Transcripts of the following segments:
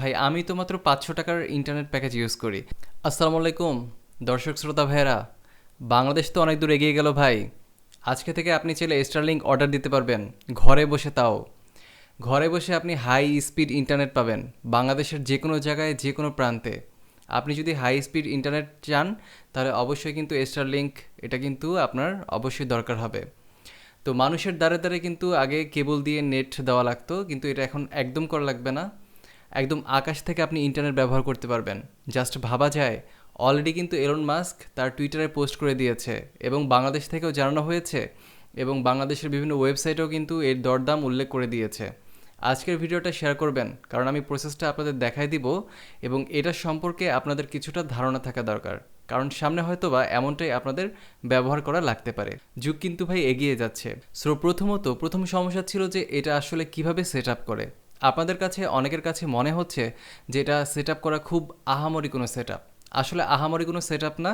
ভাই, আমি তো মাত্র পাঁচশো টাকার ইন্টারনেট প্যাকেজ ইউজ করি। আসসালামু আলাইকুম, দর্শক শ্রোতা ভাইয়েরা। বাংলাদেশ তো অনেক দূর এগিয়ে গেল ভাই। আজকে থেকে আপনি চাইলে স্টারলিংক অর্ডার দিতে পারবেন। ঘরে বসে তাও। ঘরে বসে আপনি হাই স্পিড ইন্টারনেট পাবেন, বাংলাদেশের যে কোনো জায়গায় যে কোনো প্রান্তে। আপনি যদি হাই স্পিড ইন্টারনেট চান, তাহলে অবশ্যই কিন্তু স্টারলিংক এটা কিন্তু আপনার অবশ্যই দরকার হবে। তো মানুষের দ্বারে দ্বারে কিন্তু আগে কেবল দিয়ে নেট দেওয়া লাগতো, কিন্তু এটা এখন একদম করা লাগবে না। একদম আকাশ থেকে আপনি ইন্টারনেট ব্যবহার করতে পারবেন। জাস্ট ভাবা যায় অলরেডি কিন্তু এলন মাস্ক তার টুইটারে পোস্ট করে দিয়েছে এবং বাংলাদেশ থেকেও জানানো হয়েছে এবং বাংলাদেশের বিভিন্ন ওয়েবসাইটেও কিন্তু এর দরদাম উল্লেখ করে দিয়েছে। আজকের ভিডিওটা শেয়ার করবেন, কারণ আমি প্রসেসটা আপনাদের দেখাই দিব এবং এটা সম্পর্কে আপনাদের কিছুটা ধারণা থাকা দরকার। কারণ সামনে হয়তো বা এমনটাই আপনাদের ব্যবহার করা লাগতে পারে। যুগ কিন্তু ভাই এগিয়ে যাচ্ছে। সো প্রথমত, প্রথম সমস্যা ছিল যে এটা আসলে কীভাবে সেট আপ করে? আপনাদের কাছে, অনেকের কাছে মনে হচ্ছে যে এটা সেট করা খুব আহামরি কোনো সেট আসলে আহামরি কোনো সেট না।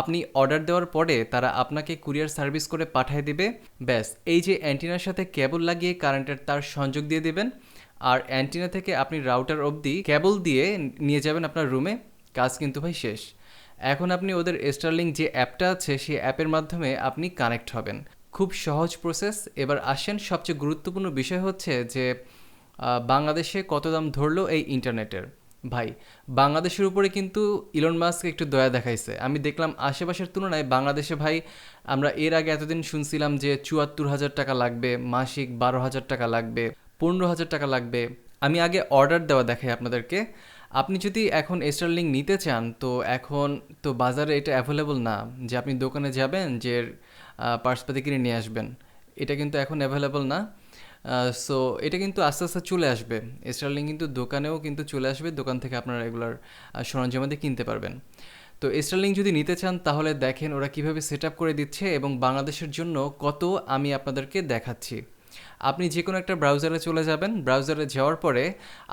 আপনি অর্ডার দেওয়ার পরে তারা আপনাকে কুরিয়ার সার্ভিস করে পাঠিয়ে দিবে। ব্যাস, এই যে অ্যান্টিনার সাথে কেবল লাগিয়ে কারেন্টের তার সংযোগ দিয়ে দেবেন। আর অ্যান্টিনা থেকে আপনি রাউটার অবধি কেবল দিয়ে নিয়ে যাবেন আপনার রুমে কাজ কিন্তু ভাই শেষ। এখন আপনি ওদের স্টারলিং যে অ্যাপটা আছে সেই অ্যাপের মাধ্যমে আপনি কানেক্ট হবেন। খুব সহজ প্রসেস এবার আসেন, সবচেয়ে গুরুত্বপূর্ণ বিষয় হচ্ছে যে বাংলাদেশে কত দাম ধরলো এই ইন্টারনেটের? ভাই, বাংলাদেশের উপরে কিন্তু ইলন মাস্ক একটু দয়া দেখাইছে। আমি দেখলাম আশেপাশের তুলনায় বাংলাদেশে ভাই, আমরা এর আগে এতদিন শুনছিলাম যে চুয়াত্তর হাজার টাকা লাগবে, মাসিক বারো হাজার টাকা লাগবে, পনেরো হাজার টাকা লাগবে। আমি আগে অর্ডার দেওয়া দেখাই আপনাদেরকে। আপনি যদি এখন স্টারলিং নিতে চান, তো এখন তো বাজারে এটা অ্যাভেলেবল না। যে আপনি দোকানে যাবেন, যে পার্সপাতি কিনে নিয়ে আসবেন, এটা কিন্তু এখন অ্যাভেলেবল না। সো এটা কিন্তু আস্তে আস্তে চলে আসবে। স্টারলিং কিন্তু দোকানেও কিন্তু চলে আসবে, দোকান থেকে আপনারা রেগুলার সরঞ্জামাদি কিনতে পারবেন। তো স্টারলিং যদি নিতে চান, তাহলে দেখেন ওরা কীভাবে সেট করে দিচ্ছে এবং বাংলাদেশের জন্য কত আমি আপনাদেরকে দেখাচ্ছি। আপনি যে কোনো একটা ব্রাউজারে চলে যাবেন ব্রাউজারে যাওয়ার পরে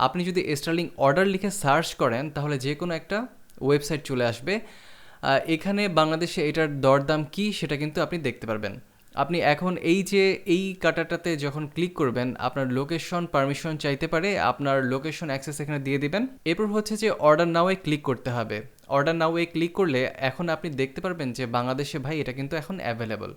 আপনি যদি স্টারলিং অর্ডার লিখে সার্চ করেন, তাহলে যে কোনো একটা ওয়েবসাইট চলে আসবে। এখানে বাংলাদেশে এটার দরদাম কি সেটা কিন্তু আপনি দেখতে পারবেন। আপনি এখন এই যে এই কাটাটাতে যখন ক্লিক করবেন, আপনার লোকেশন পারমিশন চাইতে পারে, আপনার লোকেশন অ্যাক্সেস এখানে দিয়ে দিবেন। এরপর হচ্ছে যে অর্ডার নাওয়ে ক্লিক করতে হবে। অর্ডার নাও এ ক্লিক করলে এখন আপনি দেখতে পারবেন যে বাংলাদেশে ভাই এটা কিন্তু এখন অ্যাভেলেবল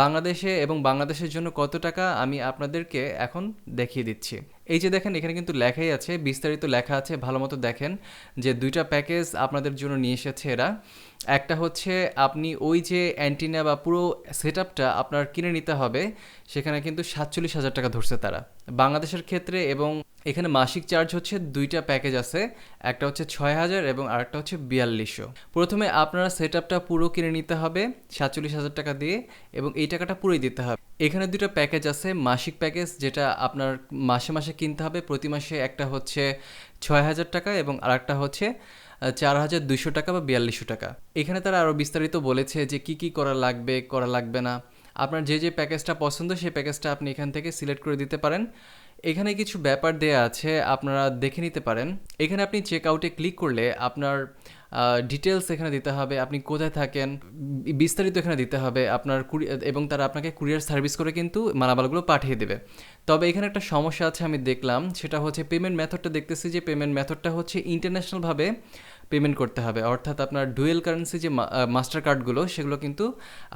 বাংলাদেশে এবং বাংলাদেশের জন্য কত টাকা আমি আপনাদেরকে এখন দেখিয়ে দিচ্ছি। এই যে দেখেন, এখানে কিন্তু লেখাই আছে, বিস্তারিত লেখা আছে, ভালো মতো দেখেন যে দুইটা প্যাকেজ আপনাদের জন্য নিয়ে এসেছে এরা। একটা হচ্ছে আপনি ওই যে অ্যান্টিনা বা পুরো সেট আপটা আপনার কিনে নিতে হবে, সেখানে কিন্তু সাতচল্লিশ হাজার টাকা ধরছে তারা। বাংলাদেশের ক্ষেত্রে এবং এখানে মাসিক চার্জ হচ্ছে দুইটা প্যাকেজ আছে, একটা হচ্ছে ছয় হাজার এবং আরেকটা হচ্ছে বিয়াল্লিশশো। প্রথমে আপনারা সেট আপটা পুরো কিনে নিতে হবে সাতচল্লিশ হাজার টাকা দিয়ে এবং এই টাকাটা পুরোই দিতে হবে। এখানে দুটো প্যাকেজ আছে, মাসিক প্যাকেজ যেটা আপনার মাসে মাসে কিনতে হবে, প্রতি মাসে একটা হচ্ছে ছয় হাজার টাকা এবং আরেকটা হচ্ছে চার হাজার দুইশো টাকা বা বিয়াল্লিশশো টাকা। এখানে তারা আরও বিস্তারিত বলেছে যে কি কি করা লাগবে করা লাগবে না। আপনার যে যে প্যাকেজটা পছন্দ, সেই প্যাকেজটা আপনি এখান থেকে সিলেক্ট করে দিতে পারেন। এখানে কিছু ব্যাপার দেয়া আছে, আপনারা দেখে নিতে পারেন। এখানে আপনি চেক আউটে ক্লিক করলে আপনার ডিটেলস এখানে দিতে হবে, আপনি কোথায় থাকেন, বিস্তারিত এখানে দিতে হবে, আপনার এবং তারা আপনাকে কুরিয়ার সার্ভিস করে কিন্তু মালামালগুলো পাঠিয়ে দেবে। তবে এখানে একটা সমস্যা আছে আমি দেখলাম, সেটা হচ্ছে পেমেন্ট মেথডটা দেখতেছি যে পেমেন্ট মেথডটা হচ্ছে ইন্টারন্যাশনালভাবে পেমেন্ট করতে হবে। অর্থাৎ আপনার ডুয়েল কারেন্সি যে মাস্টার কার্ডগুলো সেগুলো কিন্তু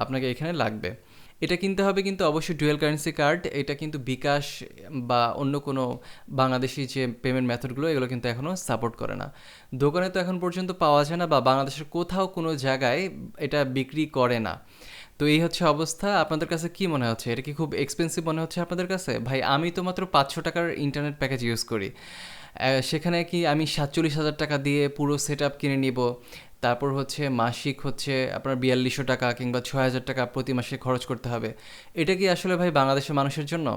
আপনাকে এখানে লাগবে। এটা কিনতে হবে কিন্তু অবশ্যই ডুয়েল কারেন্সি কার্ড এটা কিন্তু বিকাশ বা অন্য কোনো বাংলাদেশি যে পেমেন্ট মেথডগুলো এগুলো কিন্তু এখনও সাপোর্ট করে না। দোকানে তো এখন পর্যন্ত পাওয়া যায় না বা বাংলাদেশের কোথাও কোনো জায়গায় এটা বিক্রি করে না। তো এই হচ্ছে অবস্থা। আপনাদের কাছে কি মনে হচ্ছে? এটা কি খুব এক্সপেন্সিভ মনে হচ্ছে আপনাদের কাছে? ভাই, আমি তো মাত্র পাঁচশো টাকার ইন্টারনেট প্যাকেজ ইউজ করি। সেখানে কি আমি সাতচল্লিশ হাজার টাকা দিয়ে পুরো সেট আপ কিনে নিব? তারপর হচ্ছে মাসিক হচ্ছে আপনার বিয়াল্লিশশো টাকা কিংবা ছয় হাজার টাকা প্রতি মাসে খরচ করতে হবে। এটা কি আসলে ভাই বাংলাদেশের মানুষের জন্য?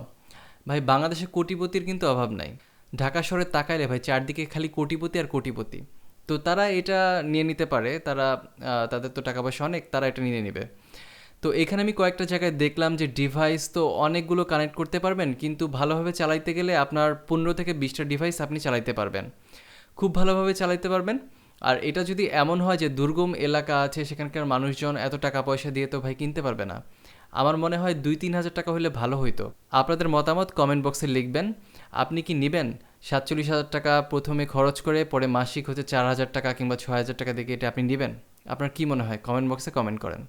ভাই বাংলাদেশে কোটিপতির কিন্তু অভাব নাই। ঢাকা শহরে তাকাইলে ভাই চারদিকে খালি কোটিপতি আর কোটিপতি। তো তারা এটা নিয়ে নিতে পারে, তারা তাদের তো টাকা পয়সা অনেক, তারা এটা নিয়ে নেবে। তো এখানে আমি কয়েকটা জায়গায় দেখলাম যে ডিভাইস তো অনেকগুলো কানেক্ট করতে পারবেন, কিন্তু ভালোভাবে চালাইতে গেলে আপনার পনেরো থেকে বিশটা ডিভাইস আপনি চালাইতে পারবেন। খুব ভালোভাবে চালাইতে পারবেন। আর এটা যদি এমন হয় যে দুর্গম এলাকা আছে, সেখানকার মানুষজন এত টাকা পয়সা দিয়ে তো ভাই কিনতে পারবে না। আমার মনে হয় দুই তিন হাজার টাকা হলে ভালো হইতো। আপনাদের মতামত কমেন্ট বক্সে লিখবেন। আপনি কি নেবেন? সাতচল্লিশ হাজার টাকা প্রথমে খরচ করে পরে মাসিক হচ্ছে চার হাজার টাকা কিংবা ছ হাজার টাকা দিকে এটা আপনি নেবেন? আপনার কি মনে হয়? কমেন্ট বক্সে কমেন্ট করেন।